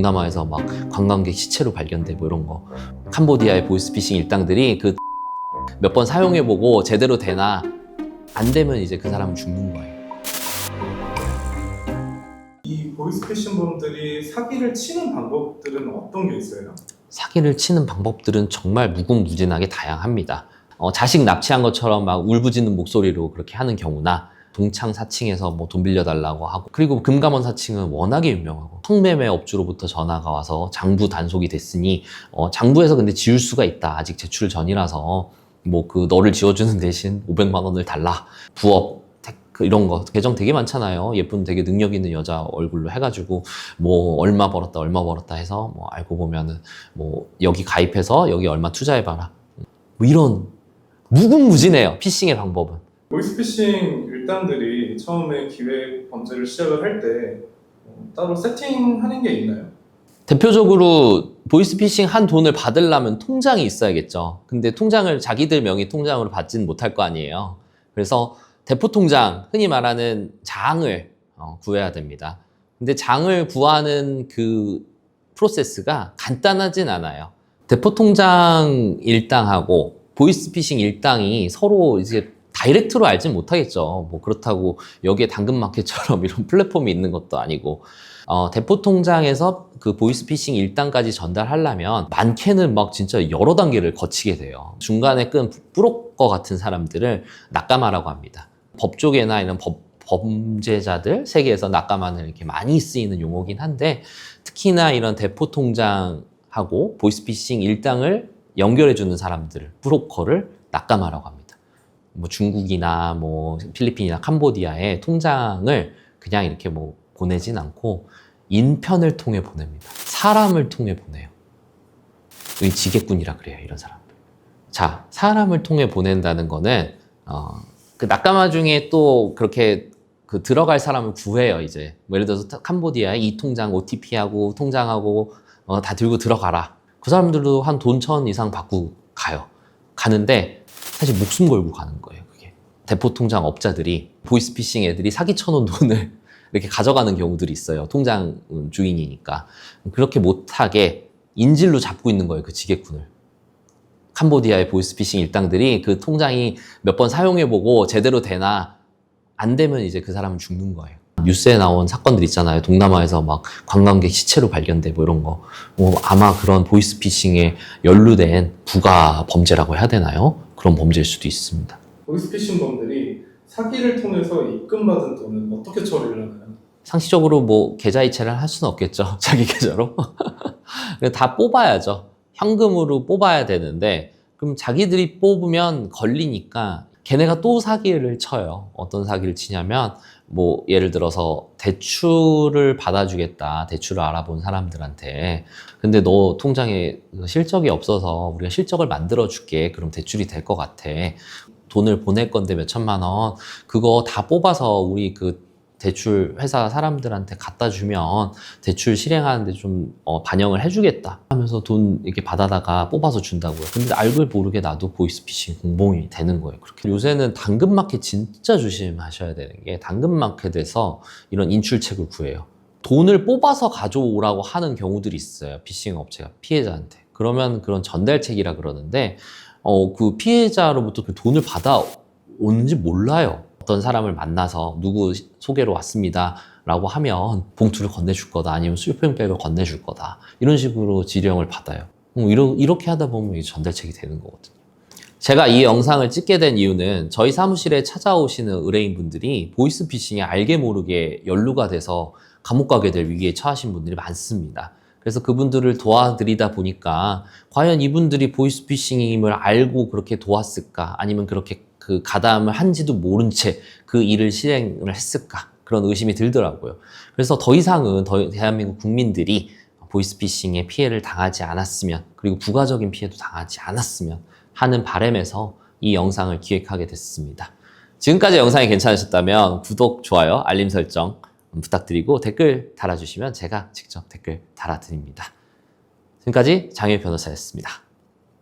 동남아에서 막 관광객 시체로 발견되고 이런 거. 캄보디아의 보이스피싱 일당들이 그 몇 번 사용해보고 제대로 되나 안 되면 이제 그 사람은 죽는 거예요. 이 보이스피싱 분들이 사기를 치는 방법들은 어떤 게 있어요? 사기를 치는 방법들은 정말 무궁무진하게 다양합니다. 어, 자식 납치한 것처럼 막 울부짖는 목소리로 그렇게 하는 경우나 동창 사칭해서 뭐 돈 빌려달라고 하고 그리고 금감원 사칭은 워낙에 유명하고 성매매 업주로부터 전화가 와서 장부 단속이 됐으니 어, 장부에서 근데 지울 수가 있다. 아직 제출 전이라서 뭐 그 너를 지워주는 대신 500만 원을 달라. 부업 테크 이런 거 계정 되게 많잖아요. 예쁜 되게 능력 있는 여자 얼굴로 해가지고 뭐 얼마 벌었다 얼마 벌었다 해서 뭐 알고 보면은 뭐 여기 가입해서 여기 얼마 투자해봐라. 뭐 이런 무궁무진해요 피싱의 방법은 보이스피싱 일당들이 처음에 기획 범죄를 시작을 할 때 따로 세팅하는 게 있나요? 대표적으로 보이스피싱 한 돈을 받으려면 통장이 있어야겠죠. 근데 통장을 자기들 명의 통장으로 받지는 못할 거 아니에요. 그래서 대포 통장, 흔히 말하는 장을 어, 구해야 됩니다. 근데 장을 구하는 그 프로세스가 간단하진 않아요. 대포 통장 일당하고 보이스피싱 일당이 서로 이제 다이렉트로 알진 못하겠죠. 뭐 그렇다고 여기에 당근마켓처럼 이런 플랫폼이 있는 것도 아니고 어, 대포 통장에서 그 보이스피싱 일당까지 전달하려면 많게는 막 진짜 여러 단계를 거치게 돼요. 중간에 끈 브로커 같은 사람들을 낙가마라고 합니다. 법조계나 이런 법, 범죄자들 세계에서 낙가마는 이렇게 많이 쓰이는 용어긴 한데 특히나 이런 대포 통장하고 보이스피싱 일당을 연결해주는 사람들, 브로커를 낙가마라고 합니다. 뭐 중국이나 뭐 필리핀이나 캄보디아에 통장을 그냥 이렇게 뭐 보내진 않고 인편을 통해 보냅니다. 사람을 통해 보내요. 이 지게꾼이라 그래요, 이런 사람들. 자, 사람을 통해 보낸다는 거는 어, 그 낙가마 중에 또 그렇게 그 들어갈 사람을 구해요, 이제. 뭐 예를 들어서 캄보디아에 이 통장 OTP하고 통장하고 어, 다 들고 들어가라. 그 사람들도 한 돈 천 이상 받고 가요. 가는데 사실 목숨 걸고 가는 거예요, 그게. 대포 통장 업자들이 보이스피싱 애들이 사기 쳐놓은 돈을 이렇게 가져가는 경우들이 있어요. 통장 주인이니까. 그렇게 못하게 인질로 잡고 있는 거예요, 그 지게꾼을. 캄보디아의 보이스피싱 일당들이 그 통장이 몇 번 사용해보고 제대로 되나 안 되면 이제 그 사람은 죽는 거예요. 뉴스에 나온 사건들 있잖아요. 동남아에서 막 관광객 시체로 발견되고 이런 거. 뭐 아마 그런 보이스피싱에 연루된 부가 범죄라고 해야 되나요? 그런 범죄일 수도 있습니다. 보이스피싱 범들이 사기를 통해서 입금받은 돈은 어떻게 처리를 하나요? 상시적으로 뭐 계좌 이체를 할 수는 없겠죠. 자기 계좌로. 다 뽑아야죠. 현금으로 뽑아야 되는데 그럼 자기들이 뽑으면 걸리니까 걔네가 또 사기를 쳐요. 어떤 사기를 치냐면 뭐 예를 들어서 대출을 받아주겠다. 대출을 알아본 사람들한테 근데 너 통장에 실적이 없어서 우리가 실적을 만들어 줄게. 그럼 대출이 될 것 같아. 돈을 보낼 건데 몇 천만 원 그거 다 뽑아서 우리 그 대출 회사 사람들한테 갖다 주면 대출 실행하는데 좀 어, 반영을 해주겠다 하면서 돈 이렇게 받아다가 뽑아서 준다고요. 근데 알고 모르게 나도 보이스피싱 공범이 되는 거예요. 그렇게 요새는 당근마켓 진짜 조심하셔야 되는 게 당근마켓에서 이런 인출책을 구해요. 돈을 뽑아서 가져오라고 하는 경우들이 있어요. 피싱 업체가 피해자한테. 그러면 그런 전달책이라 그러는데 어, 그 피해자로부터 그 돈을 받아 오는지 몰라요. 어떤 사람을 만나서 누구 소개로 왔습니다. 라고 하면 봉투를 건네줄 거다. 아니면 쇼핑백을 건네줄 거다. 이런 식으로 지령을 받아요. 음, 이러, 이렇게 하다 보면 이게 전달책이 되는 거거든요. 제가 이 영상을 찍게 된 이유는 저희 사무실에 찾아오시는 의뢰인분들이 보이스피싱에 알게 모르게 연루가 돼서 감옥 가게 될 위기에 처하신 분들이 많습니다. 그래서 그분들을 도와드리다 보니까 과연 이분들이 보이스피싱임을 알고 그렇게 도왔을까? 아니면 그렇게 그 가담을 한지도 모른 채 그 일을 실행을 했을까? 그런 의심이 들더라고요. 그래서 더 이상은 더 대한민국 국민들이 보이스피싱에 피해를 당하지 않았으면 그리고 부가적인 피해도 당하지 않았으면 하는 바람에서 이 영상을 기획하게 됐습니다. 지금까지 영상이 괜찮으셨다면 구독, 좋아요, 알림 설정 부탁드리고 댓글 달아주시면 제가 직접 댓글 달아드립니다. 지금까지 장일 변호사였습니다.